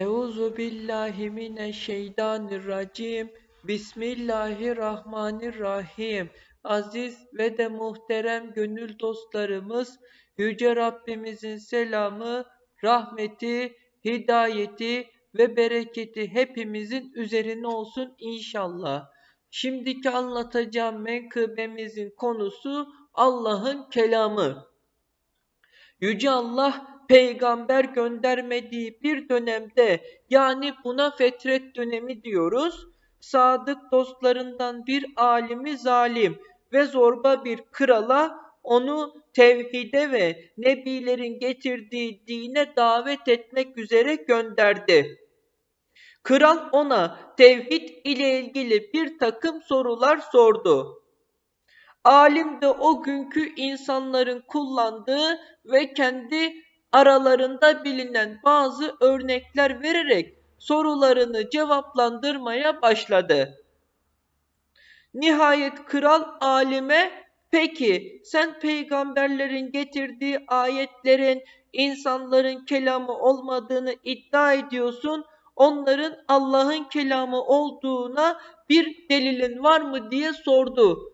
Euzu billahi mineşşeytanirracim. Bismillahirrahmanirrahim. Aziz ve de muhterem gönül dostlarımız, Yüce Rabbimizin selamı, rahmeti, hidayeti ve bereketi hepimizin üzerine olsun inşallah. Şimdiki anlatacağım menkıbemizin konusu Allah'ın kelamı. Yüce Allah peygamber göndermediği bir dönemde yani buna fetret dönemi diyoruz. Sadık dostlarından bir alimi zalim ve zorba bir krala onu tevhide ve nebilerin getirdiği dine davet etmek üzere gönderdi. Kral ona tevhid ile ilgili bir takım sorular sordu. Alim de o günkü insanların kullandığı ve kendi aralarında bilinen bazı örnekler vererek sorularını cevaplandırmaya başladı. Nihayet kral alime peki sen peygamberlerin getirdiği ayetlerin insanların kelamı olmadığını iddia ediyorsun. Onların Allah'ın kelamı olduğuna bir delilin var mı diye sordu.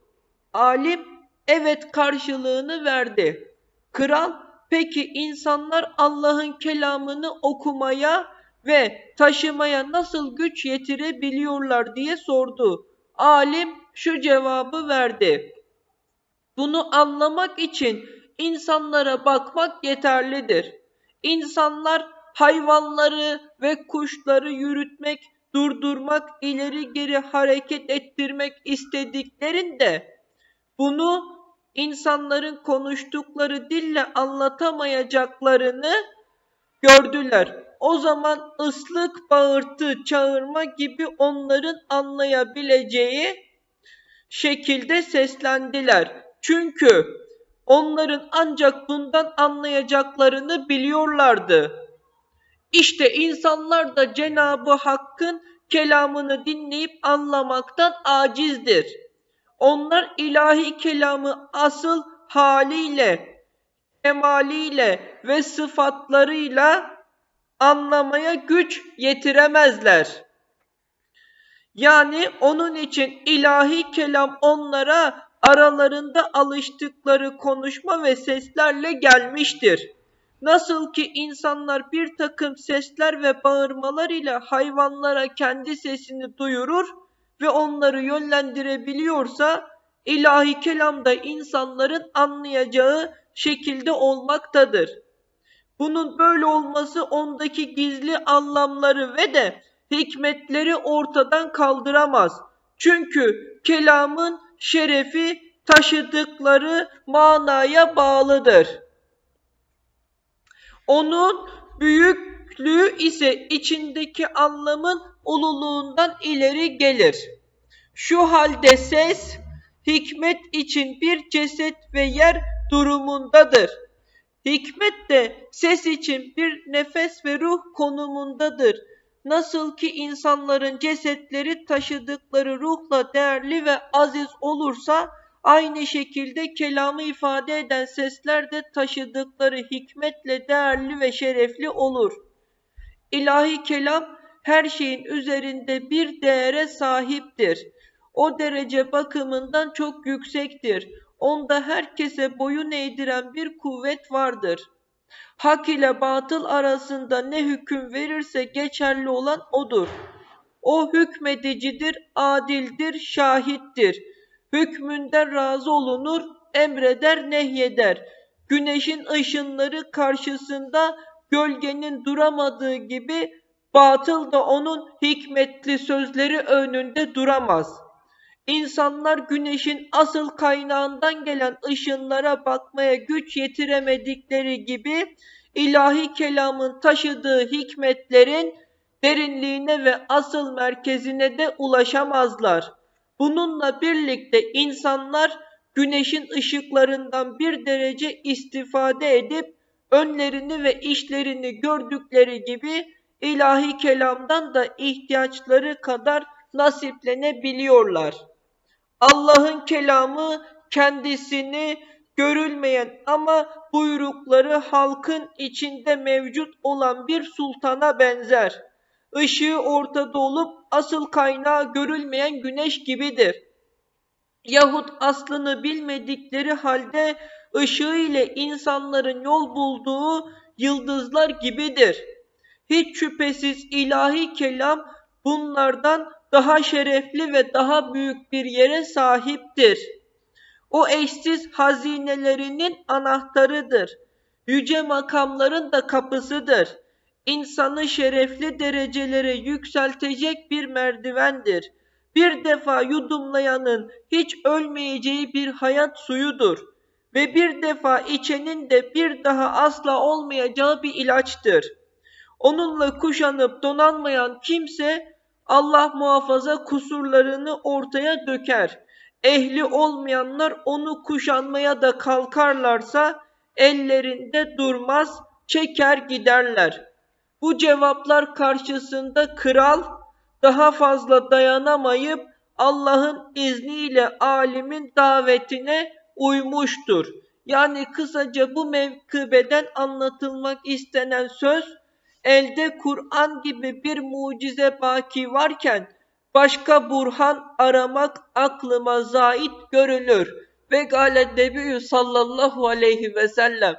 Alim evet karşılığını verdi. Kral peki insanlar Allah'ın kelamını okumaya ve taşımaya nasıl güç yetirebiliyorlar diye sordu. Alim şu cevabı verdi. Bunu anlamak için insanlara bakmak yeterlidir. İnsanlar hayvanları ve kuşları yürütmek, durdurmak, ileri geri hareket ettirmek istediklerinde bunu insanların konuştukları dille anlatamayacaklarını gördüler. O zaman ıslık, bağırtı, çağırma gibi onların anlayabileceği şekilde seslendiler. Çünkü onların ancak bundan anlayacaklarını biliyorlardı. İşte insanlar da Cenabı Hakk'ın kelamını dinleyip anlamaktan acizdir. Onlar ilahi kelamı asıl haliyle, kemaliyle ve sıfatlarıyla anlamaya güç yetiremezler. Yani onun için ilahi kelam onlara aralarında alıştıkları konuşma ve seslerle gelmiştir. Nasıl ki insanlar bir takım sesler ve bağırmalar ile hayvanlara kendi sesini duyurur ve onları yönlendirebiliyorsa ilahi kelam da insanların anlayacağı şekilde olmaktadır. Bunun böyle olması ondaki gizli anlamları ve de hikmetleri ortadan kaldıramaz. Çünkü kelamın şerefi taşıdıkları manaya bağlıdır. Onun büyüklüğü ise içindeki anlamın ululuğundan ileri gelir. Şu halde ses hikmet için bir ceset ve yer durumundadır. Hikmet de ses için bir nefes ve ruh konumundadır. Nasıl ki insanların cesetleri taşıdıkları ruhla değerli ve aziz olursa, aynı şekilde kelamı ifade eden sesler de taşıdıkları hikmetle değerli ve şerefli olur. İlahi kelam her şeyin üzerinde bir değere sahiptir. O derece bakımından çok yüksektir. Onda herkese boyun eğdiren bir kuvvet vardır. Hak ile batıl arasında ne hüküm verirse geçerli olan odur. O hükmedicidir, adildir, şahittir. Hükmünden razı olunur, emreder, nehyeder. Güneşin ışınları karşısında gölgenin duramadığı gibi batıl da onun hikmetli sözleri önünde duramaz. İnsanlar güneşin asıl kaynağından gelen ışınlara bakmaya güç yetiremedikleri gibi ilahi kelamın taşıdığı hikmetlerin derinliğine ve asıl merkezine de ulaşamazlar. Bununla birlikte insanlar güneşin ışıklarından bir derece istifade edip önlerini ve işlerini gördükleri gibi ilahi kelamdan da ihtiyaçları kadar nasiplenebiliyorlar. Allah'ın kelamı kendisini görülmeyen ama buyrukları halkın içinde mevcut olan bir sultana benzer. ışığı ortada olup asıl kaynağı görülmeyen güneş gibidir. Yahut aslını bilmedikleri halde ışığı ile insanların yol bulduğu yıldızlar gibidir. Hiç şüphesiz ilahi kelam bunlardan daha şerefli ve daha büyük bir yere sahiptir. O eşsiz hazinelerinin anahtarıdır. Yüce makamların da kapısıdır. İnsanı şerefli derecelere yükseltecek bir merdivendir. Bir defa yudumlayanın hiç ölmeyeceği bir hayat suyudur. Ve bir defa içenin de bir daha asla olmayacağı bir ilaçtır. Onunla kuşanıp donanmayan kimse Allah muhafaza kusurlarını ortaya döker. Ehli olmayanlar onu kuşanmaya da kalkarlarsa ellerinde durmaz, çeker giderler. Bu cevaplar karşısında kral daha fazla dayanamayıp Allah'ın izniyle alimin davetine uymuştur. Yani kısaca bu mevkibeden anlatılmak istenen söz elde Kur'an gibi bir mucize baki varken başka burhan aramak aklıma zait görülür. Ve gale Nebiyyü sallallahu aleyhi ve sellem